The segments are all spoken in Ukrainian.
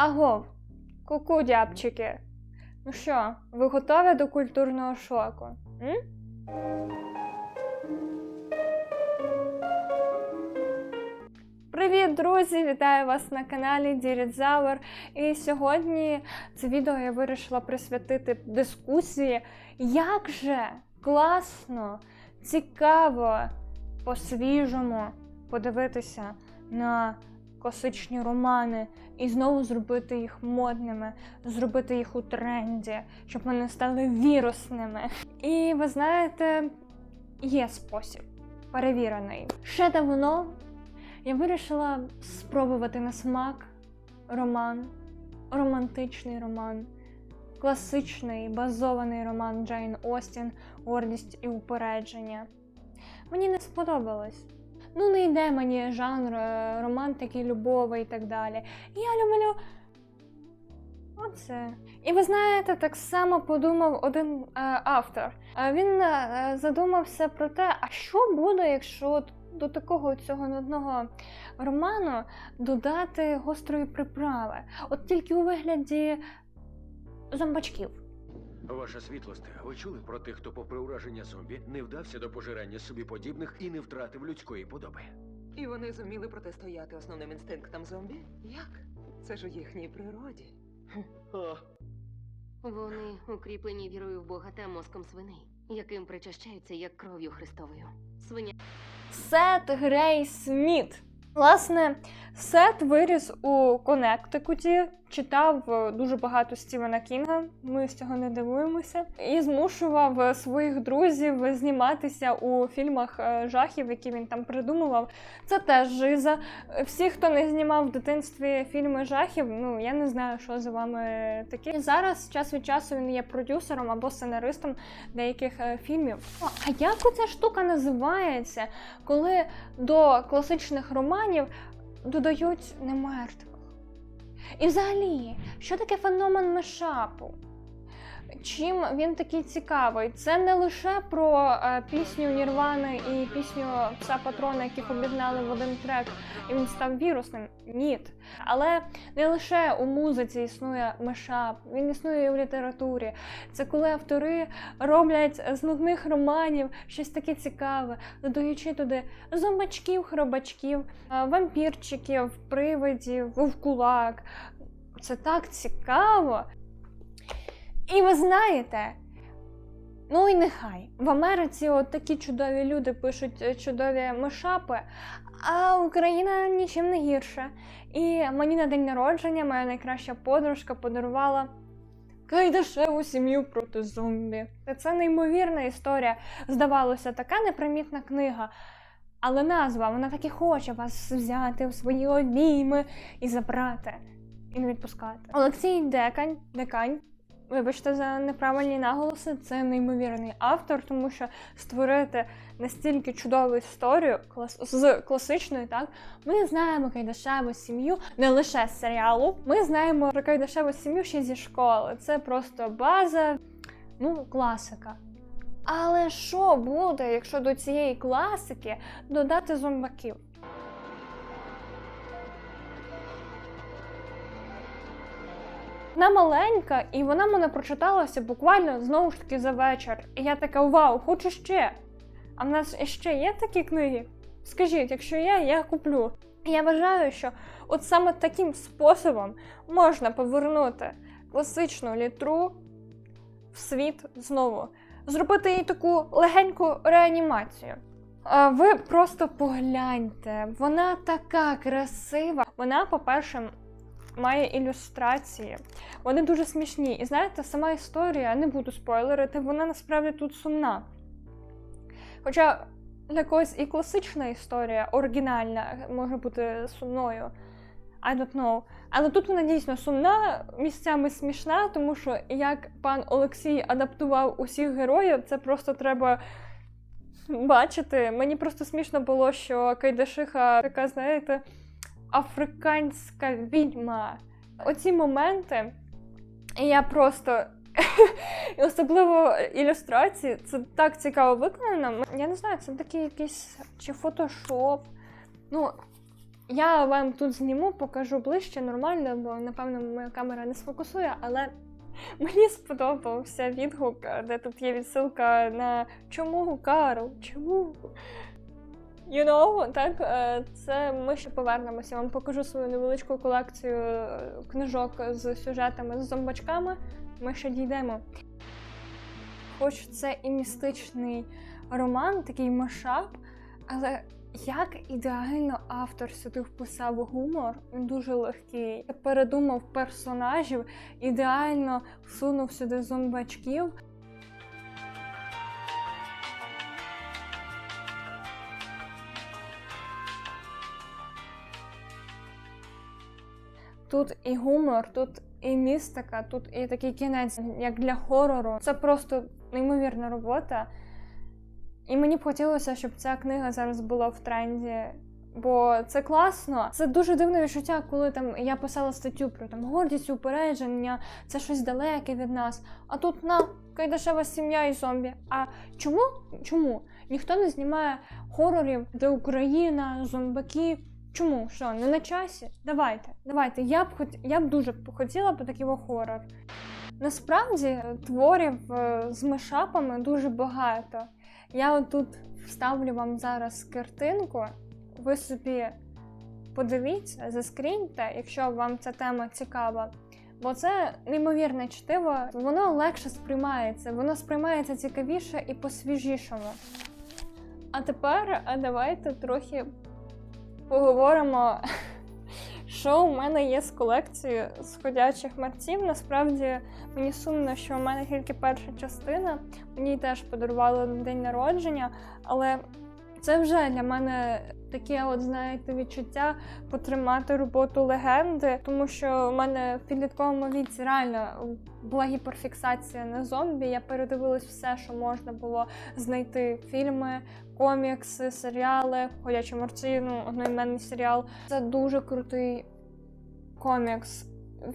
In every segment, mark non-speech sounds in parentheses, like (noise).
Агов, ку-ку, дябчики. Ну що, ви готові до культурного шоку? М? Привіт, друзі! Вітаю вас на каналі Дірідзавер. І сьогодні це відео я вирішила присвятити дискусії, як же класно, цікаво, по-свіжому подивитися на класичні романи і знову зробити їх модними, зробити їх у тренді, щоб вони стали вірусними. І ви знаєте, є спосіб перевірений. Ще давно я вирішила спробувати на смак роман, романтичний роман, класичний базований роман Джейн Остін Гордість і упередження. Мені не сподобалось. Ну, не йде мені жанр е, романтики, любові і так далі. Я люблю. Оце. І ви знаєте, так само подумав один е, автор. Е, він е, задумався про те, а що буде, якщо до такого цього нудного роману додати гострої приправи. От тільки у вигляді зомбачків. Ваша світлосте, ви чули про тих, хто, попри ураження зомбі, не вдався до пожирання собі подібних і не втратив людської подоби? І вони зуміли протистояти основним інстинктам зомбі? Як? Це ж у їхній природі. О, Вони укріплені вірою в Бога та мозком свиней, яким причащаються як кров'ю Христовою. Свиня Сет Грей Сміт. Власне, Сет виріс у Коннектикуті, читав е, дуже багато Стівена Кінга. Ми з цього не дивуємося, і змушував е, своїх друзів зніматися у фільмах е, жахів, які він там придумував. Це теж жиза. Всі, хто не знімав в дитинстві фільми жахів, ну я не знаю, що за вами таке. Зараз час від часу він є продюсером або сценаристом деяких фільмів. О, А як оця штука називається, коли до класичних романів додають немертвих? І взагалі, що таке феномен мешапу? Чим він такий цікавий? Це не лише про е, пісню Нірвани і пісню пса патрона, яких об'єднали в один трек, і він став вірусним. Ні. Але не лише у музиці існує мешап, він існує і в літературі. Це коли автори роблять з нудних романів щось таке цікаве, додаючи туди зомбачків, хробачків, е, вампірчиків, привидів, вовкулак. Це так цікаво. І ви знаєте, ну і нехай. В Америці от такі чудові люди пишуть е, чудові мешапи, а Україна нічим не гірша. І мені на день народження моя найкраща подружка подарувала кайдашеву сім'ю проти зомбі. Це неймовірна історія. Здавалося, така непримітна книга. Але назва, вона таки хоче вас взяти в свої обійми і забрати, і не відпускати. Олексій Декань, Декань Вибачте за неправильні наголоси, це неймовірний автор, тому що створити настільки чудову історію клас з класичної, так ми знаємо Кайдашеву сім'ю не лише з серіалу. Ми знаємо про Кайдашеву сім'ю ще зі школи. Це просто база, ну, класика. Але що буде, якщо до цієї класики додати зомбаків? Вона маленька, і вона мене прочиталася буквально знову ж таки за вечір. І я така: вау, хочу ще. А в нас ще є такі книги? Скажіть, якщо є, я куплю. Я вважаю, що от саме таким способом можна повернути класичну літру в світ знову, зробити їй таку легеньку реанімацію. А Ви просто погляньте, вона така красива. Вона, по-перше, має ілюстрації. Вони дуже смішні. І знаєте, сама історія, не буду спойлерити, вона насправді тут сумна. Хоча для когось і класична історія, оригінальна, може бути сумною. I don't know. Але тут вона дійсно сумна, місцями смішна, тому що як пан Олексій адаптував усіх героїв, це просто треба бачити. Мені просто смішно було, що Кайдашиха така, знаєте, африканська відьма. Оці моменти я просто. І (laughs) особливо ілюстрації, це так цікаво виконано. Я не знаю, це такий якийсь чи фотошоп. Ну, Я вам тут зніму, покажу ближче нормально, бо напевно моя камера не сфокусує, але (laughs) мені сподобався відгук, де тут є відсилка на чому Карл? Чому? You know, так, е, це ми ще повернемося. Я вам покажу свою невеличку колекцію е, книжок з сюжетами з зомбачками. Ми ще дійдемо. Хоч це і містичний роман, такий машап, але як ідеально автор сюди вписав гумор, він дуже легкий. Передумав персонажів, ідеально всунув сюди зомбачків. Тут і гумор, тут і містика, тут і такий кінець, як для хорору. Це просто неймовірна робота. І мені б хотілося, щоб ця книга зараз була в тренді. Бо це класно. Це дуже дивне відчуття, коли там я писала статтю про там гордість, упередження, це щось далеке від нас. А тут на кайдашева сім'я і зомбі. А чому? Чому? Ніхто не знімає хорорів, де Україна, зомбаки. Чому? Що, не на часі? Давайте, давайте. Я б хот... я б дуже хотіла б такий хорор. Насправді творів е, з мешапами дуже багато. Я отут вставлю вам зараз картинку. Ви собі подивіться, заскріньте, якщо вам ця тема цікава. Бо це неймовірне чтиво, воно легше сприймається, воно сприймається цікавіше і по-свіжішому. А тепер давайте трохи поговоримо, що у мене є з колекцією сходячих мерців. Насправді мені сумно, що у мене тільки перша частина. Мені теж подарували на день народження, але це вже для мене таке, от знаєте, відчуття потримати роботу легенди, тому що в мене в підлітковому віці реально була гіперфіксація на зомбі. Я передивилась все, що можна було знайти: фільми, комікси, серіали, ходячі морці, ну, одноіменний серіал. Це дуже крутий комікс.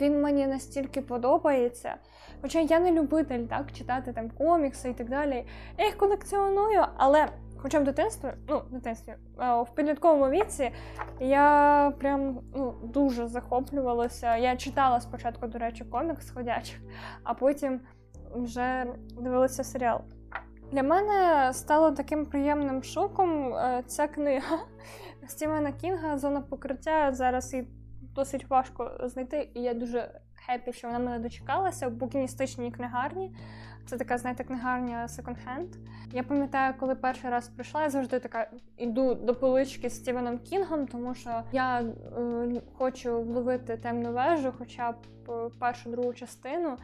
Він мені настільки подобається. Хоча я не любитель так читати там комікси і так далі. Я їх колекціоную, але хоча в дитинстві, ну, в дитинстві, в підлітковому віці я прям ну, дуже захоплювалася. Я читала спочатку, до речі, комікс ходячих, а потім вже дивилася серіал. Для мене стало таким приємним шоком е, ця книга (laughs) Стівена Кінга Зона покриття. Зараз її досить важко знайти, і я дуже хеппі, що вона мене дочекалася в букіністичній книгарні. Це така, знаєте, книгарня секонд-хенд. Я пам'ятаю, коли перший раз прийшла, я завжди така йду до полички з Стівеном Кінгом, тому що я е, хочу вловити темну вежу, хоча б е, першу другу частину.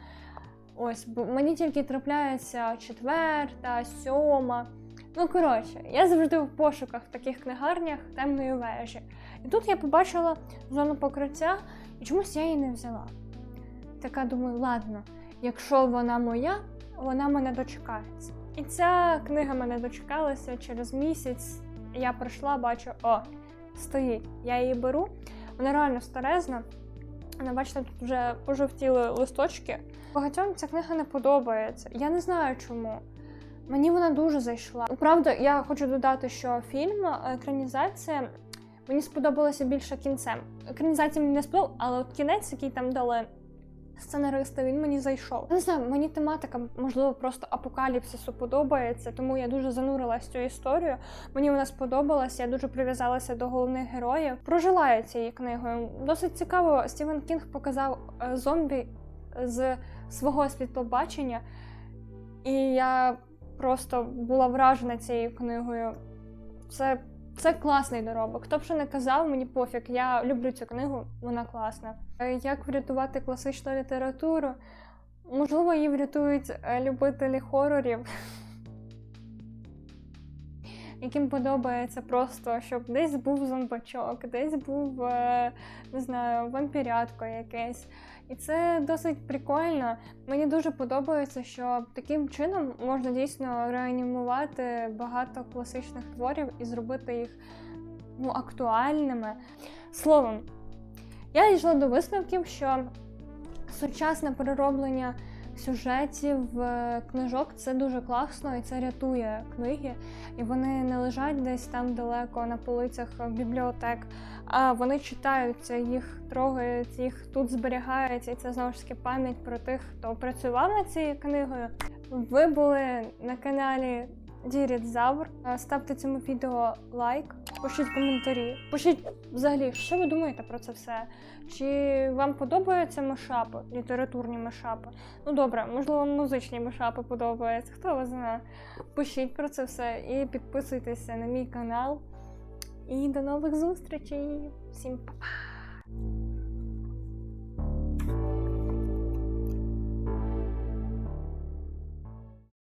Ось, бо мені тільки трапляється четверта, сьома. Ну, коротше, я завжди в пошуках в таких книгарнях темної вежі. І тут я побачила зону покриття, і чомусь я її не взяла. Така думаю, ладно, якщо вона моя, вона мене дочекається. І ця книга мене дочекалася через місяць. Я прийшла, бачу, о, стоїть. Я її беру. Вона реально старезна. Вона, бачите, тут вже пожовтіли листочки. Багатьом ця книга не подобається. Я не знаю чому. Мені вона дуже зайшла. Правда, я хочу додати, що фільм, екранізація, мені сподобалася більше кінцем. Екранізація мені не сподобалася, але от кінець, який там дали сценаристи, він мені зайшов. Не знаю, мені тематика, можливо, просто апокаліпсису подобається, тому я дуже занурилась в цю історію. Мені вона сподобалася, я дуже прив'язалася до головних героїв. Прожила я цією книгою. Досить цікаво, Стівен Кінг показав е, зомбі з свого світлобачення, і я просто була вражена цією книгою. Це це класний доробок. Хто б що не казав, мені пофіг. Я люблю цю книгу, вона класна. Е, Як врятувати класичну літературу? Можливо, її врятують е, любителі хорорів, (laughs) яким подобається просто, щоб десь був зомбачок, десь був, е, не знаю, вампірятко якесь. І це досить прикольно. Мені дуже подобається, що таким чином можна дійсно реанімувати багато класичних творів і зробити їх ну, актуальними. Словом, я дійшла до висновків, що сучасне перероблення сюжетів е, книжок це дуже класно і це рятує книги. І вони не лежать десь там далеко на полицях бібліотек, а вони читаються, їх трогають, їх тут зберігається. І це знову ж таки пам'ять про тих, хто працював над цією книгою. Ви були на каналі Діріт Завр. Е, Ставте цьому відео лайк, пишіть коментарі. Пишіть взагалі, що ви думаєте про це все. Чи вам подобаються мешапи, літературні мешапи? Ну добре, можливо, музичні мешапи подобаються. Хто вас знає? Пишіть про це все і підписуйтеся на мій канал. І до нових зустрічей. Всім па-па!